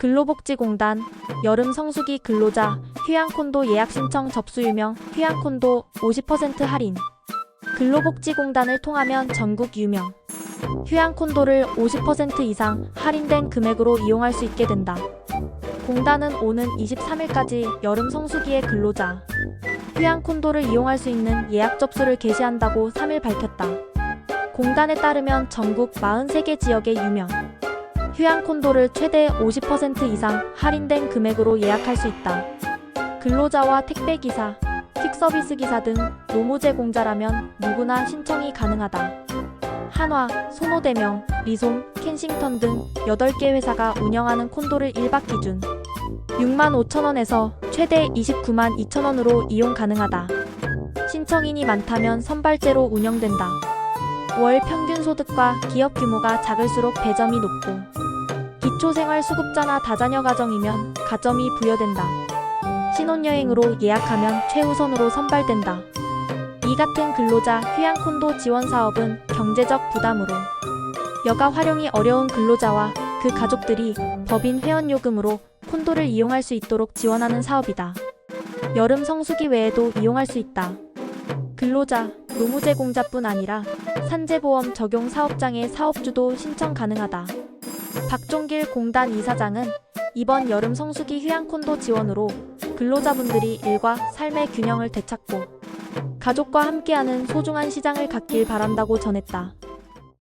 근로복지공단 여름 성수기 근로자 휴양콘도 예약 신청 접수 유명 휴양콘도 50% 할인 근로복지공단을 통하면 전국 유명 휴양콘도를 50% 이상 할인된 금액으로 이용할 수 있게 된다. 공단은 오는 23일까지 여름 성수기의 근로자 휴양콘도를 이용할 수 있는 예약 접수를 개시한다고 3일 밝혔다. 공단에 따르면 전국 43개 지역의 유명 휴양 콘도를 최대 50% 이상 할인된 금액으로 예약할 수 있다. 근로자와 택배기사, 퀵서비스 기사 등 노무제 공자라면 누구나 신청이 가능하다. 한화, 소노대명, 리솜, 켄싱턴 등 8개 회사가 운영하는 콘도를 1박 기준 6만 5천원에서 최대 29만 2천원으로 이용 가능하다. 신청인이 많다면 선발제로 운영된다. 월 평균 소득과 기업 규모가 작을수록 배점이 높고 기초생활수급자나 다자녀 가정이면 가점이 부여된다. 신혼여행으로 예약하면 최우선으로 선발된다. 이 같은 근로자 휴양 콘도 지원 사업은 경제적 부담으로 여가 활용이 어려운 근로자와 그 가족들이 법인 회원 요금으로 콘도를 이용할 수 있도록 지원하는 사업이다. 여름 성수기 외에도 이용할 수 있다. 근로자, 노무제 공자뿐 아니라 산재보험 적용 사업장의 사업주도 신청 가능하다. 박종길 공단 이사장은 이번 여름 성수기 휴양콘도 지원으로 근로자분들이 일과 삶의 균형을 되찾고 가족과 함께하는 소중한 시장을 갖길 바란다고 전했다.